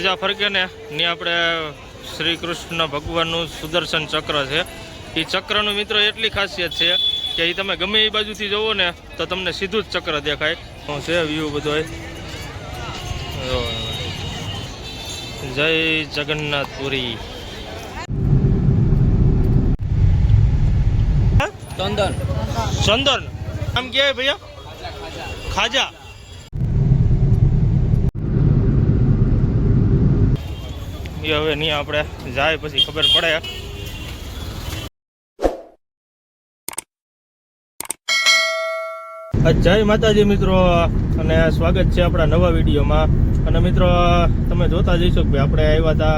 ધજા ફરકે ને ને આપણે શ્રી કૃષ્ણ ભગવાનનું સુદર્શન ચક્ર છે. એ ચક્રનું મિત્ર એટલી ખાસિયત છે કે એ તમે ગમે એ બાજુથી જુઓ ને તો તમને સીધું જ ચક્ર દેખાય. શું છે વ્યૂ બધો જય જગન્નાથપુરી. ચંદન. ચંદન. આમ કે ભૈયા? ખાજા. એ હવે નહીં આપણે જાય પછી ખબર પડે. જય માતાજી મિત્રો, અને સ્વાગત છે આપણા નવા વિડીયોમાં. અને મિત્રો, તમે જોતા જઈશો કે આપણે આવ્યા હતા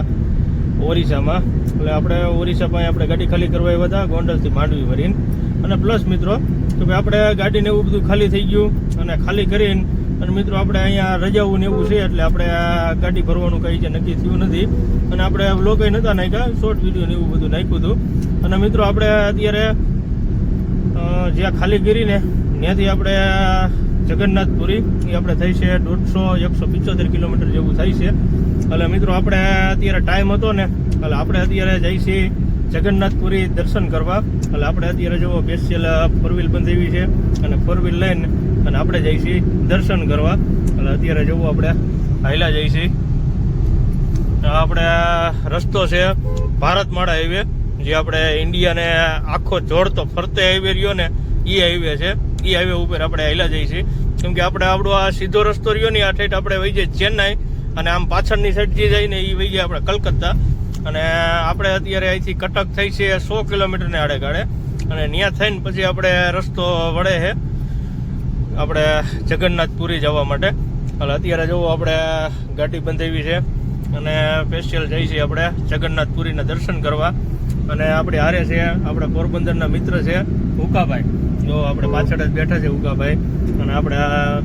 ઓરિસ્સામાં. એટલે આપણે ઓરિસ્સામાં આપણે ગાડી ખાલી કરવા આવ્યા હતા, ગોંડલથી માંડવી ભરીને. અને પ્લસ મિત્રો કે ભાઈ આપણે ગાડીને એવું બધું ખાલી થઈ ગયું અને ખાલી કરીને અને મિત્રો, આપણે અહીંયા રજાવું ને એવું છે, એટલે આપણે આ ગાડી ભરવાનું કંઈ છે નક્કી થયું નથી. અને આપણે લોકો નહોતા નાખ્યા શોર્ટ વીડિયો ને એવું બધું નાખ્યું હતું. અને મિત્રો, આપણે અત્યારે જ્યાં ખાલી ગીરીને ત્યાંથી આપણે જગન્નાથપુરી, એ આપણે થઈ છે દોઢસો, એકસો પિચોતેર કિલોમીટર જેવું થાય છે. એટલે મિત્રો, આપણે અત્યારે ટાઈમ હતો ને, એટલે આપણે અત્યારે જઈ છીએ જગન્નાથપુરી દર્શન કરવા. એટલે આપણે અત્યારે જો સ્પેશિયલ ફોર વ્હીલ બંધાવી છે. અને ફોર વ્હીલ લઈને અને આપણે જઈશું દર્શન કરવા. એટલે અત્યારે જવું આપણે હાઈલા જઈશું આપણે રસ્તો છે ભારતમાળા હાઈવે, જે આપણે ઇન્ડિયાને આખો જોડતો ફરતે હાઈવે રહ્યો ને એ હાઈવે છે. એ હાઈવે ઉપર આપણે હાઈલા જઈશું કેમ કે આપણે આપણો આ સીધો રસ્તો રહ્યો ને, આ ઠેઠ આપણે વહી જઈએ ચેન્નાઈ, અને આમ પાછળની સાઈડ જે જઈને એ વહી ગયા આપણે કલકત્તા. અને આપણે અત્યારે અહીંથી કટક થઈ છે સો કિલોમીટરને આડે ગાડે અને ત્યાં થઈને પછી આપણે રસ્તો વળે છે. આપણે જગન્નાથપુરી જવા માટે. એટલે અત્યારે જવું આપણે ગાડી બંધાવી છે અને સ્પેશિયલ જઈ છીએ આપણે જગન્નાથપુરીના દર્શન કરવા. અને આપણે હારે છે આપણા પોરબંદરના મિત્ર છે હુકાભાઈ જો આપણે પાછળ જ બેઠા છે હુકાભાઈ અને આપણે આ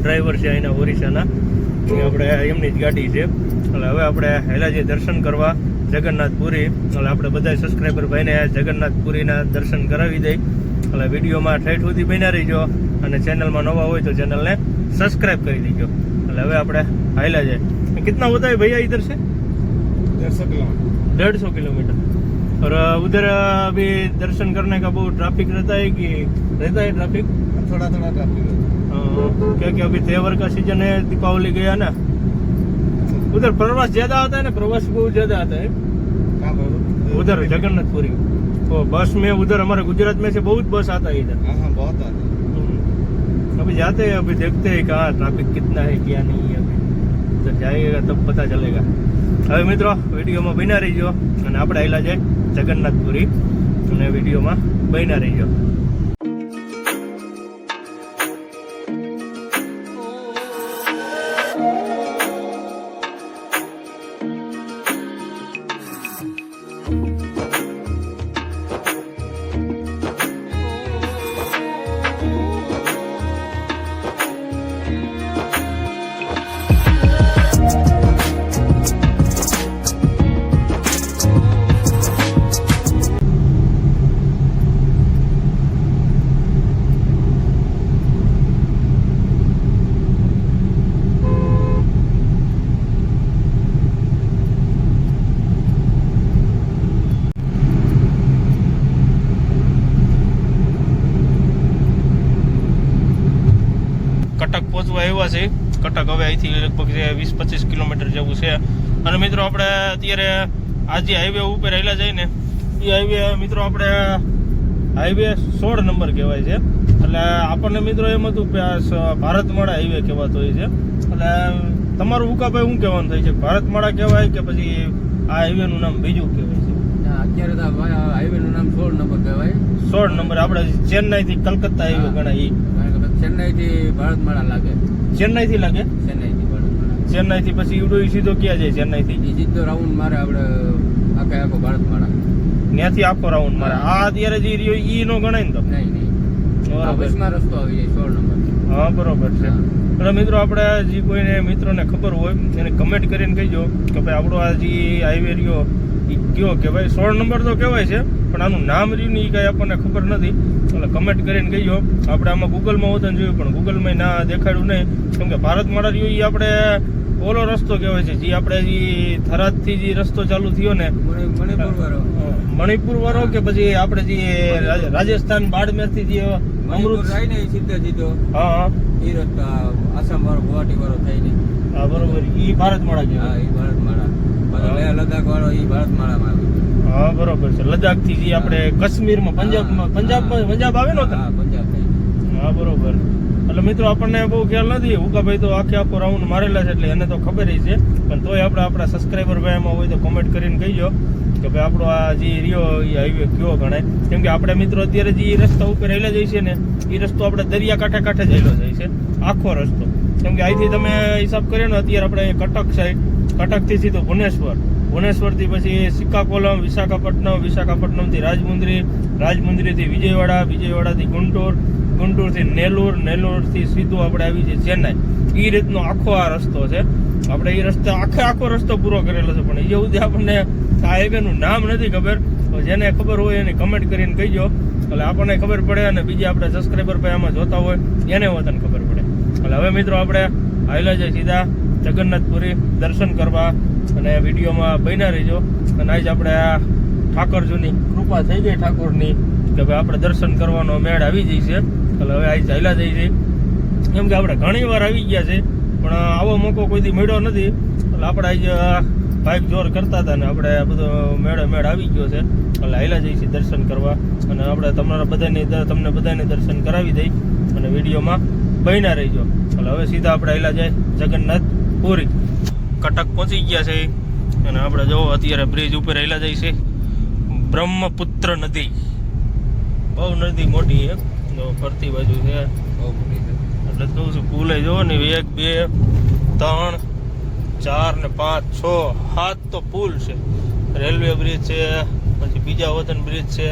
ડ્રાઈવર છે અહીંના ઓરિસ્સાના એ આપણે એમની જ ગાડી છે. એટલે હવે આપણે હેલાજી દર્શન કરવા જગન્નાથપુરી. એટલે આપણે બધા સબસ્ક્રાઈબર ભાઈને જગન્નાથપુરીના દર્શન કરાવી દઈ. એટલે વિડીયોમાં ઠેઠ સુધી બન્યા રહીજો અને ચેનલમાં નવા હોય તો ચેનલને સબસ્ક્રાઇબ કરી દેજો એટલે હવે આપણે હાઈલા જાય कितना होता है भैया इधर से डेढ़ सौ किलोमीटर डेढ़ सौ किलोमीटर और अ, उधर अ, अभी दर्शन करने का बहुत ट्रैफिक रहता है कि रहता है ट्रैफिक थोड़ा थोड़ा ट्रैफिक क्या क्या अभी त्योहार का सीजन है दीपावली गया ना उधर प्रवास ज्यादा आता है ना प्रवास बहुत ज्यादा आता है कहाँ पर उधर जगन्नाथपुरी तो बस में उधर हमारे गुजरात में से बहुत बस आता है इधर हाँ हाँ बहुत आते हैं हम्म। अभी जाते हैं अभी देखते हैं कहाँ ट्रैफिक कितना है क्या नहीं है अभी तो जाएगा तब पता चलेगा હવે મિત્રો વિડીયોમાં બન્યા રહીજો અને આપણે આવેલા છે જગન્નાથપુરી અને વિડીયોમાં બન્યા રહીજો લગભગ છે વીસ પચીસ કિલોમીટર જેવું છે. અને મિત્રો આપણે અત્યારે આ જે હાઈવે ઉપર રહેલા જઈએ ને એ હાઈવે મિત્રો આપણે હાઈવે સોળ નંબર કહેવાય છે. એટલે આપણને મિત્રો એમ હતું કે આ ભારતમાળા હાઈવે કહેવાતો હોય છે. એટલે તમારું ઉકાભાઈ શું કહેવાનું થાય છે? ભારતમાળા કહેવાય કે પછી આ હાઈવેનું નામ બીજું કહેવાય છે? અત્યારે તો હાઈવેનું નામ સોળ નંબર કહેવાય. સોળ નંબર આપણે ચેન્નાઈથી કલકત્તા હાઈવે ગણાય એ કારણ કે ચેન્નાઈ થી ભારતમાળા લાગે. ચેન્નાઈથી લાગે? ચેન્નાઈ. ચેન્નાઈથી પછી ઈવડો સીધો ક્યાં જાય ચેન્નાઈથી? સીધો રાઉન્ડ મારે આપણે આખા આખો ભારતમાળા ત્યાંથી આખો રાઉન્ડ મારે. આ અત્યારે જે રહ્યો ઈ નો ગણાય ને તો નહીં નહીં. બરોબર. રસ્તો આવી જાય સોળ નંબર. હા બરોબર છે. એટલે મિત્રો આપણે જે કોઈને મિત્રોને ખબર હોય એને કમેન્ટ કરીને કહીજો કે ભાઈ આપણો આ જે હાઈવે રહ્યો એ કયો કહેવાય? સોળ નંબર તો કહેવાય છે પણ આનું નામ રહ્યું ને એ કાંઈ આપણને ખબર નથી. એટલે કમેન્ટ કરીને કહીયો આપણે આમાં ગૂગલમાં હોતા જોયું પણ ગૂગલમાં ના દેખાડ્યું નહીં. કેમ કે ભારતમાળા રહ્યું એ આપણે ઓલો રસ્તો કહેવાય છે જે આપણે જે થરાદથી જે રસ્તો ચાલુ થયો ને મણિપુર વાળો મણિપુર વાળો કે પછી આપણે જે રાજસ્થાન બાડમેરથી જે અમૃત જાય ને એ સીધો સીધો. હા હા. એ રસ્તો આસામ વાળો ગુવાહાટી વાળો થાય ને હા બરોબર. ઈ ભારતમાળા હા કહેવાય એ ભારત માળા લદાખ વાળો એ ભારતમાળામાં આવે. હા બરોબર છે. લદ્દાખથી જે આપણે કાશ્મીરમાં પંજાબમાં હા. પંજાબ આવે ને હા પંજાબ હા બરોબર. એટલે મિત્રો આપણને બહુ ખ્યાલ નથી. ઉકાભાઈ તો આખે આખો રાઉન્ડ મારેલા છે એટલે એને તો ખબર છે. પણ તોય આપણે આપણા સબસ્ક્રાઈબર ભાઈ એમાં હોય તો કોમેન્ટ કરીને કહીજો કે ભાઈ આપણો આ જે રહ્યો એ હાઈવે કયો ગણાય? કેમ કે આપણે મિત્રો અત્યારે જે રસ્તા ઉપર રહેલા જાય છે ને એ રસ્તો આપણે દરિયા કાંઠે કાંઠે જ હેલો જાય છે. આખો રસ્તો. કેમ કે અહીંથી તમે હિસાબ કર્યો ને અત્યારે આપણે કટક સાઈડ કટકથી સીધો ભુવનેશ્વર. ભુવનેશ્વરથી પછી સિક્કાકોલમ, વિશાખાપટ્ટનમ, વિશાખાપટ્ટનમથી રાજમુંદ્રી, રાજમુંદ્રીથી વિજયવાડા, વિજયવાડાથી ગુંટૂર, ગુંટૂરથી નેલુર, નેલુરથી સીધું આપણે આવી છે ચેન્નાઈ. એ રીતનો આખો આ રસ્તો છે. આપણે એ રસ્તે આખે આખો રસ્તો પૂરો કરેલો છે, પણ એ સુધી આપણને આ હાઈવેનું નામ નથી ખબર. જેને ખબર હોય એને કમેન્ટ કરીને કહીજો. એટલે આપણને ખબર પડે અને બીજા આપણે સબસ્ક્રાઈબર ભાઈ આમાં જોતા હોય, એને વતન ખબર પડે. એટલે હવે મિત્રો આપણે આવેલા છે સીધા. જગન્નાથપુરી દર્શન કરવા અને વિડીયોમાં બન્યા રહીજો. અને આજ આપણે આ ઠાકોરજીની કૃપા થઈ ગઈ ઠાકોરની કે ભાઈ આપણે દર્શન કરવાનો મેળ આવી જઈ છે. એટલે હવે આજ ચાલ્યા જઈ છે. કેમ કે આપણે ઘણી વાર આવી ગયા છે, પણ આવો મોકો કોઈથી મળ્યો નથી. એટલે આપણે આજે બાઇક જોર કરતા હતા ને આપણે બધો મેળે મેળ આવી ગયો છે. એટલે હાલ્યા જઈએ છીએ દર્શન કરવા. અને આપણે તમારા બધાની તમને બધાને દર્શન કરાવી દઈ. અને વિડીયોમાં બન્યા રહીજો. એટલે હવે સીધા આપણે હાલ્યા જાય જગન્નાથ પુરી કટક પહોંચી ગયા છે અને આપણે જો અત્યારે બ્રિજ ઉપર રહેલા જાય છે. બ્રહ્મપુત્ર નદી. બહુ નદી મોટી છે. જો ફરતી બાજુ છે. એટલે કહું છું પુલે જો ને એક બે ત્રણ ચાર ને પાંચ છ સાત તો પુલ છે. રેલવે બ્રિજ છે પછી બીજા વતન બ્રિજ છે.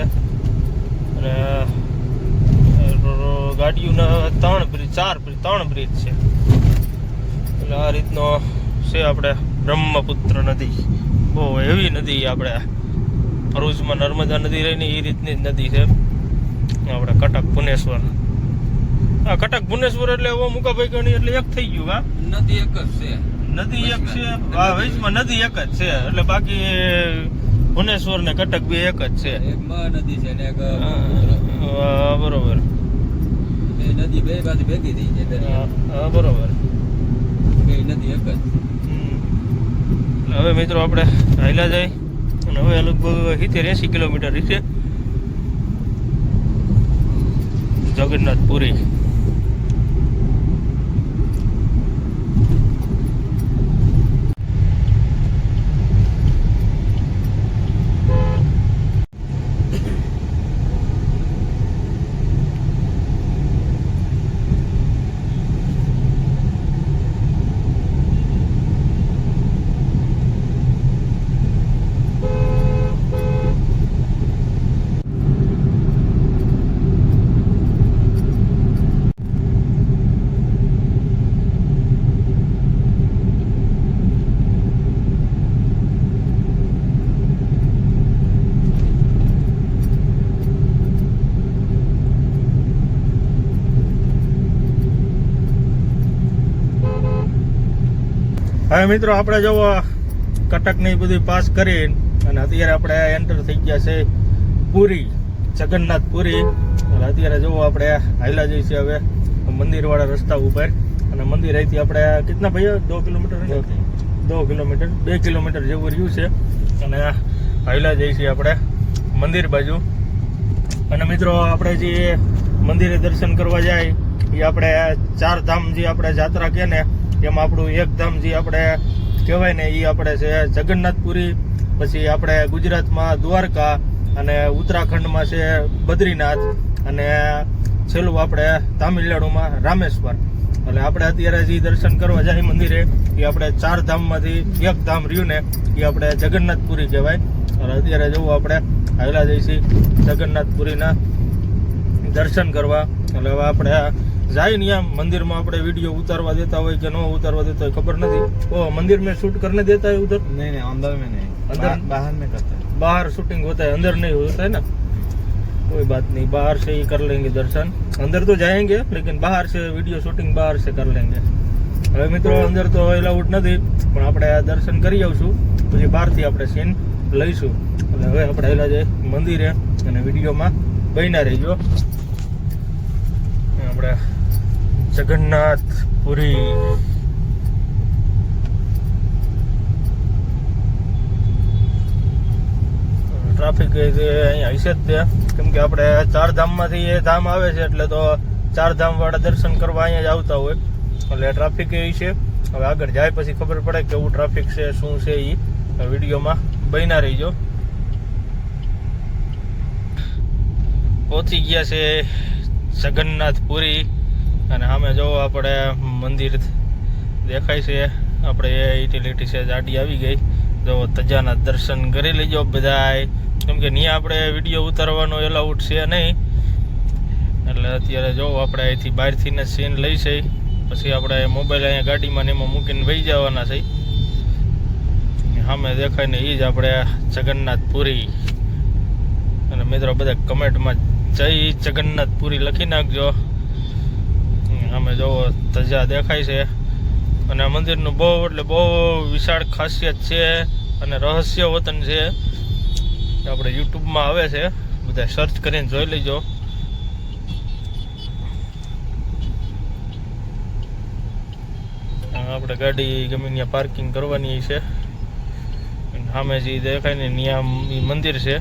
અને ગાડીઓના ત્રણ બ્રિજ ચાર બ્રિજ ત્રણ બ્રિજ છે. એટલે આ રીતનો છે આપણે બ્રહ્મપુત્ર નદી. બહુ એવી નદી આપણે. ભરૂચમાં નર્મદા નદી રહીને એ રીતની જ નદી છે. આપણે કટક ભુવનેશ્વર. હા કટક ભુવનેશ્વર એટલે એવો મુકાભાઈ ગણી એટલે એક થઈ ગયું હા? નદી એક જ છે. નદી એક છે? આ વૈશમાં નદી એક જ છે. એટલે બાકી ભુવનેશ્વર ને કટક બે એક જ છે. એક મહા નદી છે ને એક બરોબર. એ નદી બે બાજુ ભેગી થઈ છે હા, બરોબર. એટલે હવે મિત્રો આપણે હાલ્યા જાય. અને હવે લગભગ સિત્તેર એંસી કિલોમીટર રીતે જગન્નાથ પુરી હવે મિત્રો આપણે જો કટકની બધી પાસ કરી અને અત્યારે આપણે એન્ટર થઈ ગયા છે પુરી જગન્નાથ પુરી અને અત્યારે જો આપણે હાઈલા જઈએ છીએ હવે મંદિરવાળા રસ્તા ઉપર. અને મંદિર અહીંથી આપણે કેટલા ભાઈ દો કિલોમીટર દો. કિલોમીટર. બે કિલોમીટર જેવું રહ્યું છે. અને હાઈલા જઈએ છીએ આપણે મંદિર બાજુ. અને મિત્રો આપણે જે મંદિરે દર્શન કરવા જાય એ આપણે ચાર ધામ જે આપણે જાત્રા કહે ને એમાં આપણું એક ધામ જે આપણે કહેવાય ને એ આપણે છે જગન્નાથપુરી, પછી આપણે ગુજરાતમાં દ્વારકા અને ઉત્તરાખંડમાં છે બદ્રીનાથ અને છેલ્લું આપણે તામિલનાડુમાં રામેશ્વર. એટલે આપણે અત્યારે જે દર્શન કરવા જાય મંદિરે એ આપણે ચાર ધામમાંથી એક ધામ રહ્યું ને એ આપણે જગન્નાથપુરી કહેવાય. અને અત્યારે જવું આપણે આવેલા જઈશી જગન્નાથપુરીના દર્શન કરવા. એટલે હવે આપણે જાય ને એમ મંદિરમાં આપણે વીડિયો ઉતારવા દેતા હોય કે ન ઉતારવા દેતા હોય ખબર નથી. ઓ મંદિર મેં શૂટ કરને દેતા હોય ઉધર? નહીં નહીં અંદર મેં નહીં. અંદર? બહાર મેં કરતા. બહાર શૂટિંગ હોતા હોય અંદર નહીં હોતા है ना कोई बात नहीं बाहर से ही कर लेंगे दर्शन अंदर तो जाएंगे लेकिन बाहर से वीडियो शूटिंग बाहर से कर लेंगे હવે મિત્રો અંદર તો એલાઉડ નથી પણ આપણે આ દર્શન કરી આવશું. પછી બહારથી આપણે સીન લઈશું. એટલે હવે આપણે એલા જે મંદિરે અને વિડીયોમાં બન્યા રહીજો. આપણે જગન્નાથ, પુરી. ટ્રાફિક અહીંયા હશે જ તે કેમ કે આપણે ચાર ધામમાંથી એ ધામ આવે છે, એટલે તો ચાર ધામ વાળા દર્શન કરવા અહીંયા જ આવતા હોય. એટલે ટ્રાફિક એ છે. હવે આગળ જાય પછી ખબર પડે કેવું ટ્રાફિક છે, શું છે એ વિડીયોમાં બન્યા રહીજો. પહોંચી ગયા છે જગન્નાથ પુરી. અને સામે જોવો આપણે મંદિર દેખાય છે. આપણે એ યુટિલિટી છે જાડી આવી ગઈ. જો તજાના દર્શન કરી લેજો બધાય. કેમ કે ત્યાં આપણે વીડિયો ઉતારવાનો એલાઉડ છે નહીં. એટલે અત્યારે જો આપણે અહીંથી બહારથી ને સીન લઈ છે. પછી આપણે મોબાઈલ અહીંયા ગાડીમાં ને એમાં મૂકીને વહી જવાના છે. સામે દેખાય ને એ જ આપણે જગન્નાથપુરી. અને મિત્રો, બધા કમેન્ટમાં જય જગન્નાથપુરી લખી નાખજો. અમે જોવો, ધજા દેખાય છે. અને આ મંદિરનું બહુ, એટલે બહુ વિશાળ ખાસિયત છે અને રહસ્ય વતન છે. આપણે યુટ્યુબમાં આવે છે. બધા સર્ચ કરીને જોઈ લેજો. આપણે ગાડી ગમે ત્યાં પાર્કિંગ કરવાની છે. સામે જે દેખાય ને, ત્યાં મંદિર છે.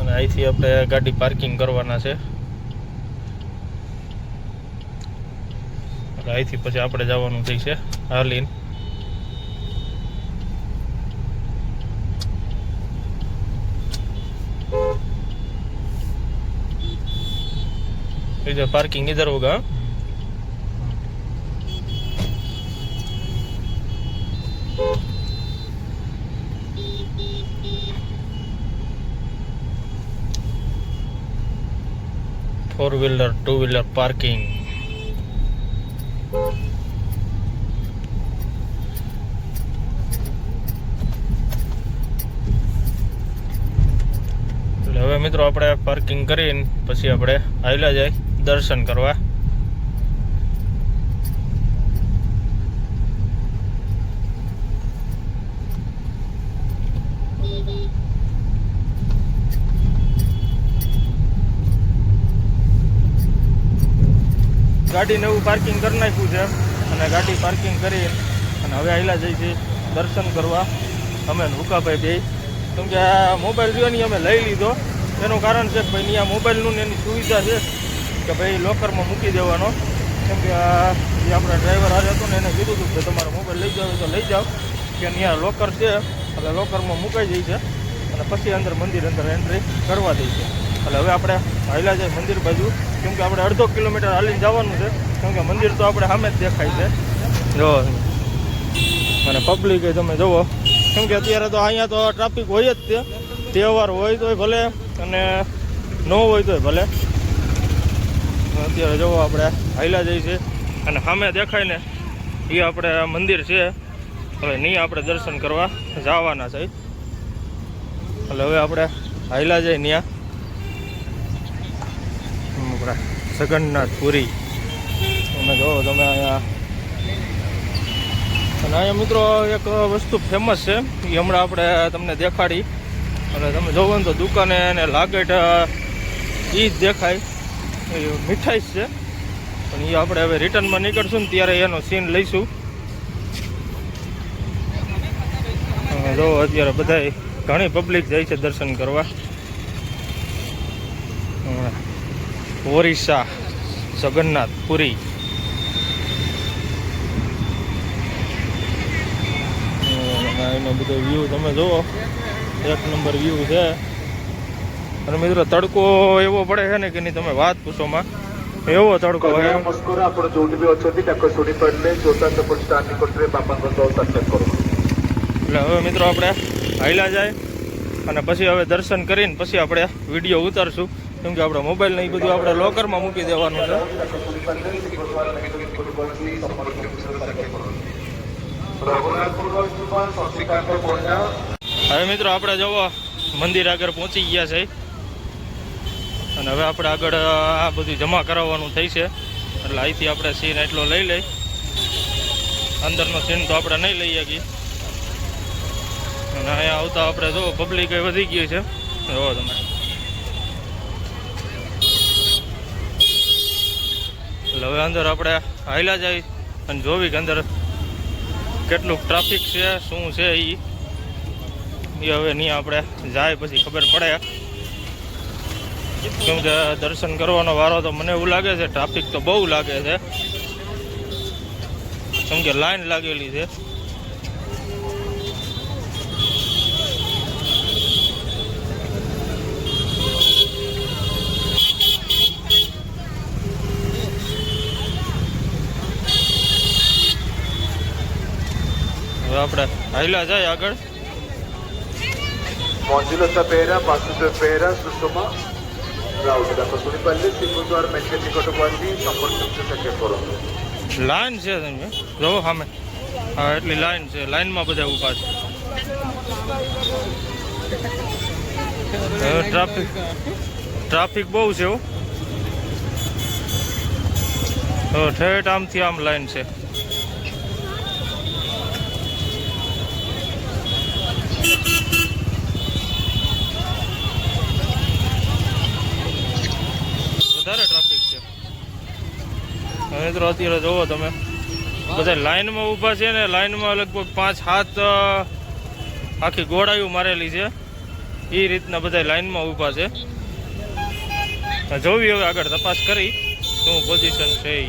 અને અહીંથી આપણે ગાડી પાર્કિંગ કરવાના છે. અહીંથી પછી આપણે જવાનું થઈ છે હાલીન इधर पार्किंग इधर होगा four wheeler two wheeler parking મિત્રો, આપણે પાર્કિંગ કરીને પછી આપણે આવેલા જાય દર્શન કરવા. ગાડી નવું પાર્કિંગ કરી નાખ્યું છે અને ગાડી પાર્કિંગ કરી અને હવે આવેલા જઈ છે દર્શન કરવા. અમે ને હુકાભાઈ બે. કેમ કે આ મોબાઈલ જોવાની અમે લઈ લીધો. એનું કારણ છે કે ભાઈ, અહીંયા મોબાઈલનું ને એની સુવિધા છે કે ભાઈ, લોકરમાં મૂકી દેવાનો. કેમ કે આ જે આપણા ડ્રાઈવર હારે હતો ને, એને કીધું હતું કે તમારો મોબાઈલ લઈ જાવ તો લઈ જાઓ. કે અહીંયા લોકર છે, એટલે લોકરમાં મુકાઈ જાય છે. અને પછી અંદર મંદિર અંદર એન્ટ્રી કરવા દે છે. એટલે હવે આપણે હાલ્યા જાય મંદિર બાજુ. કેમ કે આપણે અડધો કિલોમીટર હાલીને જવાનું છે. કેમ કે મંદિર તો આપણે સામે જ દેખાય છે. જો. અને પબ્લિકે તમે જુઓ. કેમ કે અત્યારે તો અહીંયા તો ટ્રાફિક હોય જ તે તહેવાર હોય તોય ભલે અને ન હોય તો ભલે. અત્યારે જવો આપણે હાઈલા જઈ છે અને સામે દેખાય ને એ આપણે મંદિર છે. હવે નહીં આપણે દર્શન કરવા જવાના છે. એટલે હવે આપણે હાઈલા જઈ ત્યાં આપણા જગન્નાથ પુરી તમે જો તમે અહીંયા અને અહીંયા મિત્રો એક વસ્તુ ફેમસ છે. એ હમણાં આપણે તમને દેખાડી. અને તમે જોવો ને તો દુકાને અને લાગેટ એ જ દેખાય. એ મીઠાઈ છે. પણ એ આપણે હવે રિટર્નમાં નીકળશું ને ત્યારે એનો સીન લઈશું. જો, અત્યારે બધા ઘણી પબ્લિક જાય છે દર્શન કરવા. ઓરિસ્સા, જગન્નાથ, પુરી. એનો બધો વ્યૂ તમે જુઓ એક નંબર વ્યૂ છે. અને મિત્રો તડકો એવો પડે છે ને કે નહીં તમે વાત પૂછોમાં એવો તડકો મસ્કોરા આપણે જોડવી અછતી ટક્કર છોડી પડને જોતા સપોર્ટ સ્ટાર નિકોટરે કરો એટલે હવે મિત્રો આપણે હાઈલા જાય અને પછી હવે દર્શન કરીને પછી આપણે વીડિયો ઉતારશું. કેમ કે આપણે મોબાઈલ ને એ બધું આપણે લોકરમાં મૂકી દેવાનું છે. હવે મિત્રો આપણે જવો, મંદિર આગળ પહોંચી ગયા છે. અને હવે આપણે આગળ આ બધું જમા કરાવવાનું થઈ છે. એટલે અહીંથી આપણે સીન એટલો લઈ લઈ. અંદરનો સીન તો આપણે નહીં લઈ શકીએ. અને અહીંયા આવતા આપણે જો પબ્લિક વધી ગઈ છે. જો તમે. એટલે હવે અંદર આપણે હાઈલા જાય અને જોવી કે અંદર કેટલું ટ્રાફિક છે, શું છે એ એ હવે નહીં આપણે જાય પછી ખબર પડે. કેમ કે દર્શન કરવાનો વારો તો મને એવું લાગે છે ટ્રાફિક તો બહુ લાગે છે. કેમ કે લાઈન લાગેલી છે. આપણે હાઈલા જાય આગળ. മോഞ്ചിലൊത്ത പേര പസിന്റെ പേര, സുഷമ. രാവുണ്ട് അപ്പൊ തുണിപ്പല്ലി സിംഗുദ്വാർ മെച്ചനിക്കോട്ട് പോയി സമ്പർക്കിച്ച് શકે કરો લાઈન છે તમે જો સામે હા એટલી લાઈન છે લાઈનમાં બધા ઊભા છે ટ્રાફિક ટ્રાફિક બહુ છે એવું ઠેઠ આમથી આમ લાઈન છે મિત્રો અત્યારે જોવો તમે. બધા લાઈનમાં ઊભા છે ને લાઈનમાં લગભગ પાંચ, સાત આખી ગોળાયું મારેલી છે. એ રીતના બધા લાઈનમાં ઊભા છે. જોવી હવે આગળ તપાસ કરી શું પોઝિશન છે એ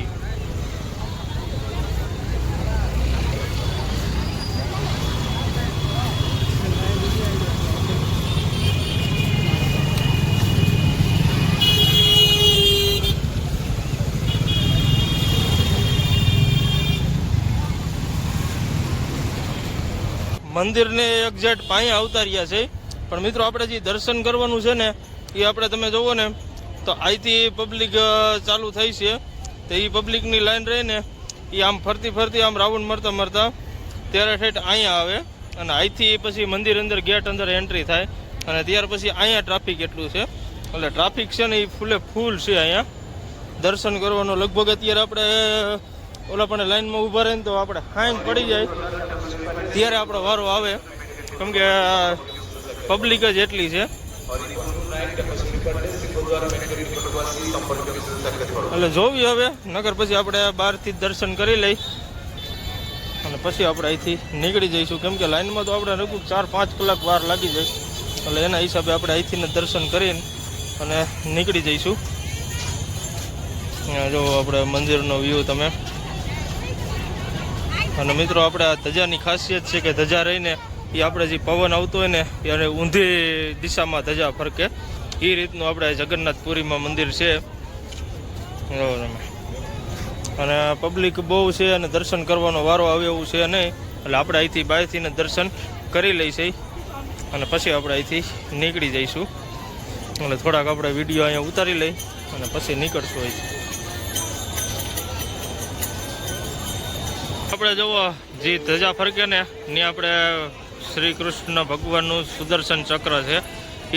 મંદિરને એક્ઝેક્ટ પાયા આવતા રહ્યા છે. પણ મિત્રો, આપણે જે દર્શન કરવાનું છે ને, એ આપણે તમે જુઓ ને, તો અહીંથી પબ્લિક ચાલુ થઈ છે. તો એ પબ્લિકની લાઈન રહીને એ આમ ફરતી ફરતી આમ રાઉન્ડ મરતા મરતા ત્યારે ઠેઠ અહીંયા આવે. અને અહીંથી પછી મંદિર અંદર ગેટ અંદર એન્ટ્રી થાય. અને ત્યાર પછી અહીંયા ટ્રાફિક એટલું છે. એટલે ટ્રાફિક છે ને એ ફૂલે ફૂલ છે અહીંયા. દર્શન કરવાનો લગભગ અત્યારે આપણે ઓલા પણ લાઈનમાં ઊભા રહીને તો આપણે ખાઈને પડી જાય. ત્યારે આપણો વારો આવે. કેમ કે પબ્લિક જ એટલી છે. એટલે જોવી હવે નગર પછી આપણે બહારથી દર્શન કરી લઈ. અને પછી આપણે અહીંથી નીકળી જઈશું. કેમ કે લાઈનમાં તો આપણે લગભગ ચાર પાંચ કલાક વાર લાગી જાય. એટલે એના હિસાબે આપણે અહીંથી દર્શન કરીને અને નીકળી જઈશું. જો આપણે મંદિરનો વ્યૂ તમે અને મિત્રો, આપણે આ ધજાની ખાસિયત છે કે ધજા રહીને એ આપણે જે પવન આવતો હોય ને એને ઊંધી દિશામાં ધજા ફરકે. એ રીતનું આપણે જગન્નાથપુરીમાં મંદિર છે. અને પબ્લિક બહુ છે અને દર્શન કરવાનો વારો આવે એવું છે નહીં. એટલે આપણે અહીંથી બહારથીને દર્શન કરી લઈશું. અને પછી આપણે અહીંથી નીકળી જઈશું. એટલે થોડાક આપણે વીડિયો અહીંયા ઉતારી લઈ અને પછી નીકળશું અહીંથી. આપણે જુઓ, જે ધજા ફરકે ને, ની આપણે શ્રી કૃષ્ણ ભગવાનનું સુદર્શન ચક્ર છે.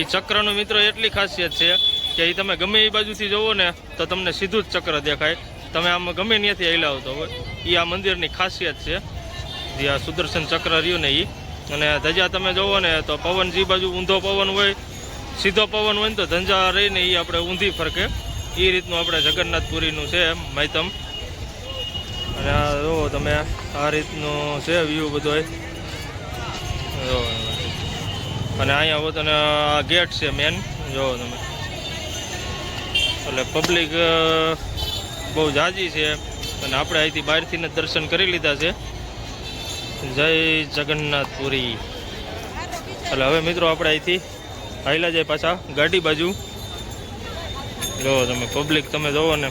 એ ચક્રનું મિત્રો એટલી ખાસિયત છે કે એ તમે ગમે એ બાજુથી જુઓ ને, તો તમને સીધું જ ચક્ર દેખાય. તમે આમ ગમે ત્યાંથી હલાવતો હોય એ આ મંદિરની ખાસિયત છે. જે આ સુદર્શન ચક્ર રહ્યું ને એ અને ધજા તમે જુઓ ને, તો પવન જે બાજુ ઊંધો પવન હોય, સીધો પવન હોય ને, તો ધંજા રહીને એ આપણે ઊંધી ફરકે. એ રીતનું આપણે જગન્નાથપુરીનું છે માહિતમ અને આ જુઓ તમે આ રીતનું છે વ્યૂ બધો અને અહીંયા આવો તને આ ગેટ છે મેન જુઓ તમે. એટલે પબ્લિક બહુ જાજી છે. અને આપણે અહીંથી બહારથી જ દર્શન કરી લીધા છે. જય જગન્નાથપુરી. એટલે હવે મિત્રો આપણે અહીંથી હાઈલા જાય પાછા ગાડી બાજુ. જો તમે પબ્લિક તમે જુઓ ને.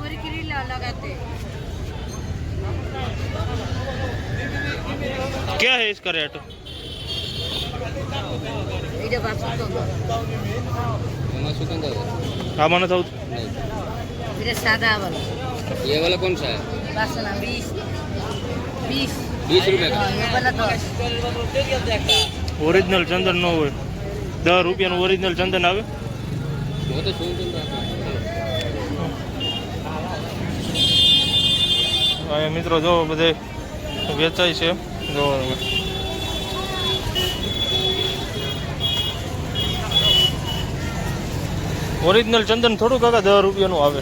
क्या है इसका रेट એમાં શું કંઈ આમાં નથી આવતું मेरे सादा वाला ये वाला कौन सा है बस ना बीस बीस बीस रुपए का हाँ, ये वाला दस ઓરિજિનલ ચંદન ન હોય દસ રૂપિયાનું ઓરિજિનલ ચંદન આવે અહીંયા મિત્રો જો બધે વેચાય છે, જો ઓરિજિનલ ચંદન થોડું કાકા દસ રૂપિયાનું આવે.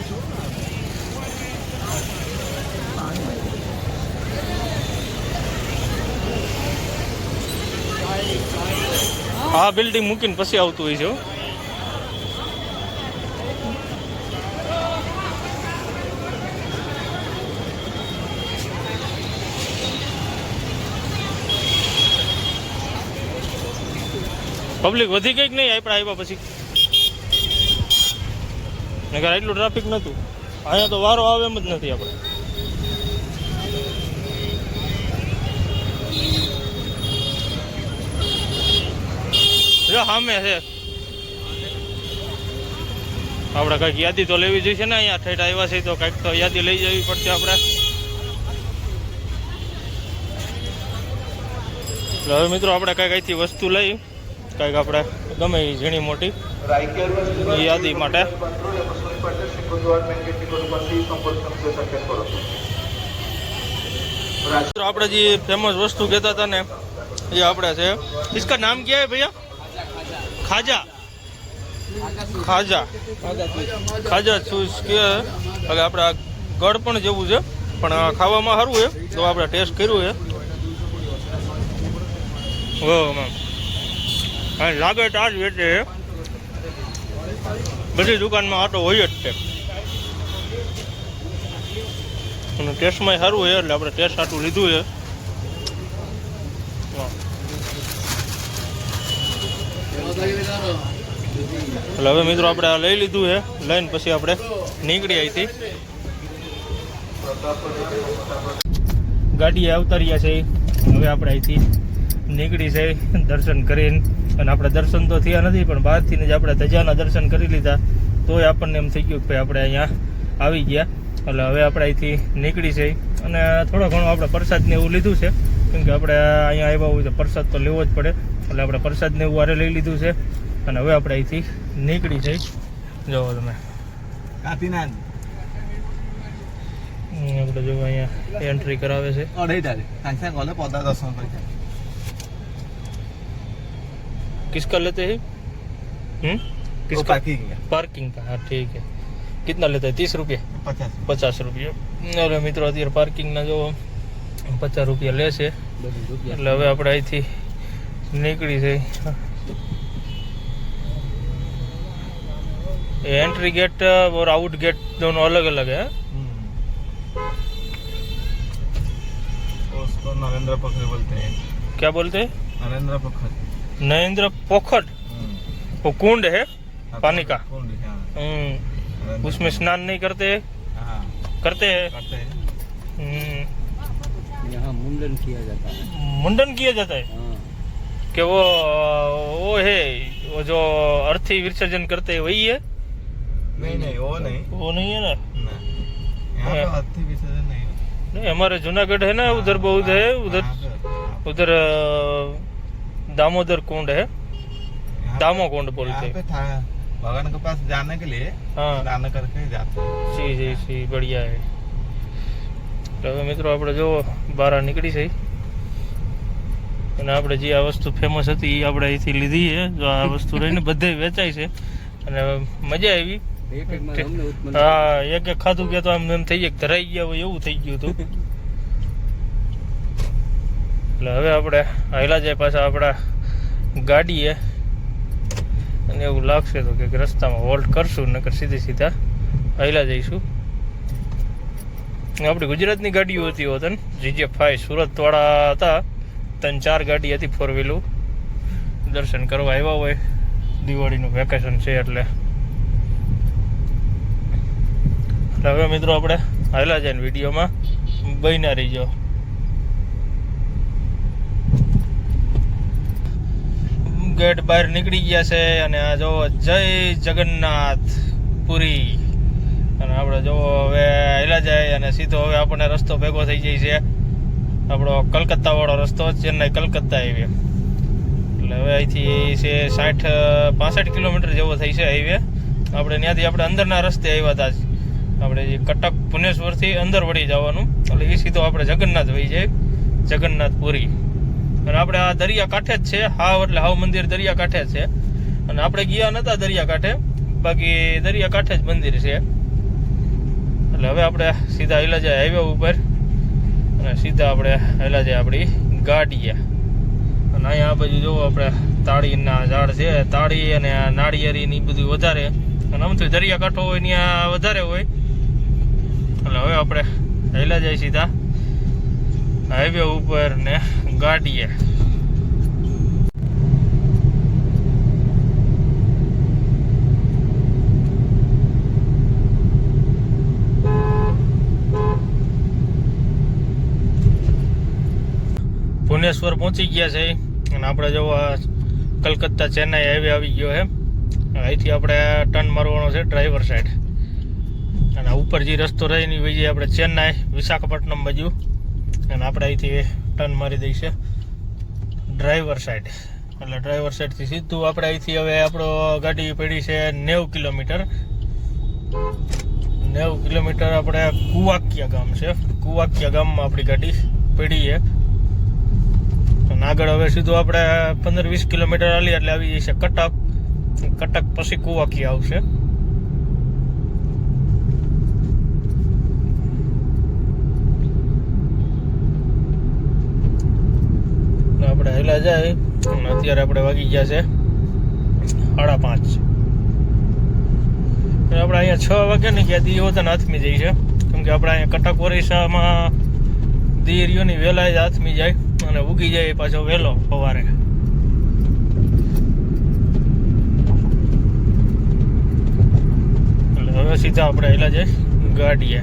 આ બિલ્ડિંગ મૂકીને પછી આવતું હોય છે પબ્લિક વધી ગઈ કે નહીં? આપણે આવ્યા પછી. નગર એટલું ટ્રાફિક નહોતું. અહીંયા તો વારો આવે એમ જ નથી આપણે. જો સામે છે. આપણે કંઈક યાદી તો લેવી જોઈએ ને અહીંયા. ઠેઠ આવ્યા છે તો કંઈક તો યાદી લઈ જવી પડશે આપણે. હવે મિત્રો આપણે કંઈક અહીંથી વસ્તુ લઈ. કંઈક આપણે ગમે એ ઝીણી મોટી યાદી માટે આપણે જે ફેમસ વસ્તુ કહેતા હતા ને, એ આપણે છે. ઇસકા નામ ક્યાં હે ભૈયા? ખાજા. ખાજા. ખાજા ચૂસ કે હવે આપણે આ ગળ પણ જેવું છે, પણ ખાવામાં સારું છે. તો આપણે ટેસ્ટ કર્યું છે. ઓ મેમ હા લાગે તો આ જ વેચે બધી દુકાનમાં આટો હોય જ છે. અને ટેસ્ટમાં સારું હોય એટલે આપણે ટેસ્ટ આટલું લીધું છે. એટલે હવે મિત્રો આપણે આ લઈ લીધું છે. લઈને પછી આપણે નીકળી અહીંથી ગાડીએ આવતા રહ્યા છે. હવે આપણે અહીંથી નીકળી છે દર્શન કરીને. અને આપણે દર્શન તો થયા નથી પણ બહારથી જ આપણે ધજાના દર્શન કરી લીધા. તોય આપણને એમ થઈ ગયું કે ભાઈ આપણે અહીંયા આવી ગયા. એટલે હવે આપણે અહીંથી નીકળી છે. અને થોડો ઘણો આપણે પ્રસાદને એવું લીધું છે. કેમ કે આપણે અહીંયા આવ્યા હોય તો પ્રસાદ તો લેવો જ પડે. એટલે આપણે પ્રસાદને એવું વારે લઈ લીધું છે. અને હવે આપણે અહીંથી નીકળી છે. જોવો તમે. કાપીનાથ આપણે જો અહીંયા એન્ટ્રી કરાવે છે. અઢી તારીખ. સાંજે ઓલે પોતા દર્શન કરી किसका लेते हैं हम्म किसका પાર્કિંગ पार्किंग का हाँ ठीक है कितना लेते हैं तीस रुपये પચાસ પચાસ રૂપિયા અરે મિત્રો અત્યારે પાર્કિંગના જો પચાસ રૂપિયા લે છે એટલે હવે આપણે અહીંથી નીકળી જઈ एंट्री गेट और आउट गेट दोनों अलग अलग है उसको नरेंद्र पोखर बोलते हैं क्या बोलते हैं नरेंद्र पोखर नरेंद्र पोखर। वो कुंड है पानी का। हाँ। हम्म, नरेंद्र उसमें स्नान नहीं करते हाँ, करते हैं। करते हैं। हम्म, यहाँ मुंडन किया जाता है। मुंडन किया जाता है? हाँ। कि वो वो है वो जो अर्थी विसर्जन करते है वही है? नहीं नहीं वो नहीं। वो नहीं है ना? ना यहाँ पे विसर्जन नहीं नहीं हमारे जूनागढ़ है ना उधर बहुत है उधर हाँ, उधर दामोदर कुंड है यहाँ पे- दामो कुंड बोलते यहाँ हैं पे था भगवान के पास जाने के लिए हाँ दान करके जाते हैं સી સી સી બઢિયા હે તો હવે મિત્રો આપણે જો બહાર નીકળી છે અને આપણે જે આ વસ્તુ ફેમસ હતી એ આપણે અહીંથી લીધી છે જો આ વસ્તુ રહીને બધે વેચાય છે અને મજા આવી एक एक मार हमने હા એક એક ખાધું કે તો આમ એમ થઈ ગયા કે ધરાઈ ગયા હોય એવું થઈ ગયું હતું એટલે હવે આપણે હાયલા જાય પાછા આપણા ગાડીએ. અને એવું લાગશે તો કે રસ્તામાં હોલ્ટ કરશું, નકર સીધી સીધા હાયલા જઈશું. આપણી ગુજરાતની ગાડીઓ હતી હોતન જીજે ફાઈ સુરતવાળા હતા. ત્રણ ચાર ગાડી હતી ફોર વ્હીલું દર્શન કરવા આવ્યા હોય. દિવાળીનું વેકેશન છે એટલે. એટલે હવે મિત્રો આપણે હાયલા જાય વિડીયોમાં. બહીના રહીજો. ગેટ બહાર નીકળી ગયા છે અને આ જો જય જગન્નાથ પુરી. અને આપણે જો હવે હેલા જાય અને સીધો હવે આપણને રસ્તો ભેગો થઈ જાય છે. આપણો કલકત્તા વાળો રસ્તો, ચેન્નાઈ કલકત્તા હાઈવે. એટલે હવે અહીંથી છે સાઠ, પાસઠ કિલોમીટર જેવો થઈ છે હાઈવે. આપણે ત્યાંથી આપણે અંદરના રસ્તે આવ્યા હતા આપણે જે કટક ભુવનેશ્વરથી અંદર વળી જવાનું. એટલે એ સીધો આપણે જગન્નાથ વહી જાય. જગન્નાથપુરી અને આપણે આ દરિયા કાંઠે જ છે. હાવ એટલે હાવ મંદિર દરિયા કાંઠે છે. અને આપણે ગયા નતા દરિયા કાંઠે બાકી દરિયા કાંઠે જ મંદિર છે. એટલે હવે આપણે સીધા હેલા જાય હાઈવે ઉપર. અને સીધા આપણે હેલા જાય આપણી ગાડીએ. અને અહીંયા આ બાજુ જોવો આપણે તાળીના ઝાડ છે. તાળી અને આ નાળિયેરી ની બધું વધારે. અને આમ થયું દરિયા કાંઠો હોય ત્યાં વધારે હોય. એટલે હવે આપણે હેલા જાય સીધા હાઈવે ઉપર ને ગાડીએ. ભુવનેશ્વર પહોંચી ગયા છે. અને આપણે જો કલકત્તા ચેન્નાઈ હાઈવે આવી ગયો છે. અહીંથી આપણે ટર્ન મારવાનો છે ડ્રાઈવર સાઈડ અને ઉપર જે રસ્તો રહીને વહી આપણે ચેન્નાઈ વિશાખાપટ્ટનમ બાજુ. અને આપણે અહીંથી ટર્ન મારી દઈશે ડ્રાઈવર સાઈડ. એટલે ડ્રાઈવર સાઈડથી સીધું આપણે અહીંથી હવે આપણો ગાડી પડી છે નેવ કિલોમીટર. નેવ કિલોમીટર આપણે કુવાકિયા ગામ છે. કુવાકિયા ગામમાં આપણી ગાડી પડી છે. આગળ હવે સીધું આપણે પંદર વીસ કિલોમીટર હાલી એટલે આવી જશે કટક. કટક પછી કુવાકી આવશે એટલે આપણે હેલા જાય. અને અત્યારે આપણે વાગી ગયા છે સાડા પાંચ. આપણે અહીંયા છ વાગે ને ક્યાં દી તને હાથમી જાય છે. કેમ કે આપણે અહીંયા કટક ઓરિસ્સામાં દીરીઓની વહેલા જ હાથમી જાય અને ઉગી જાય પાછો વહેલો સવારે. એટલે હવે સીધા આપણે હેલા જાય ગાડીએ.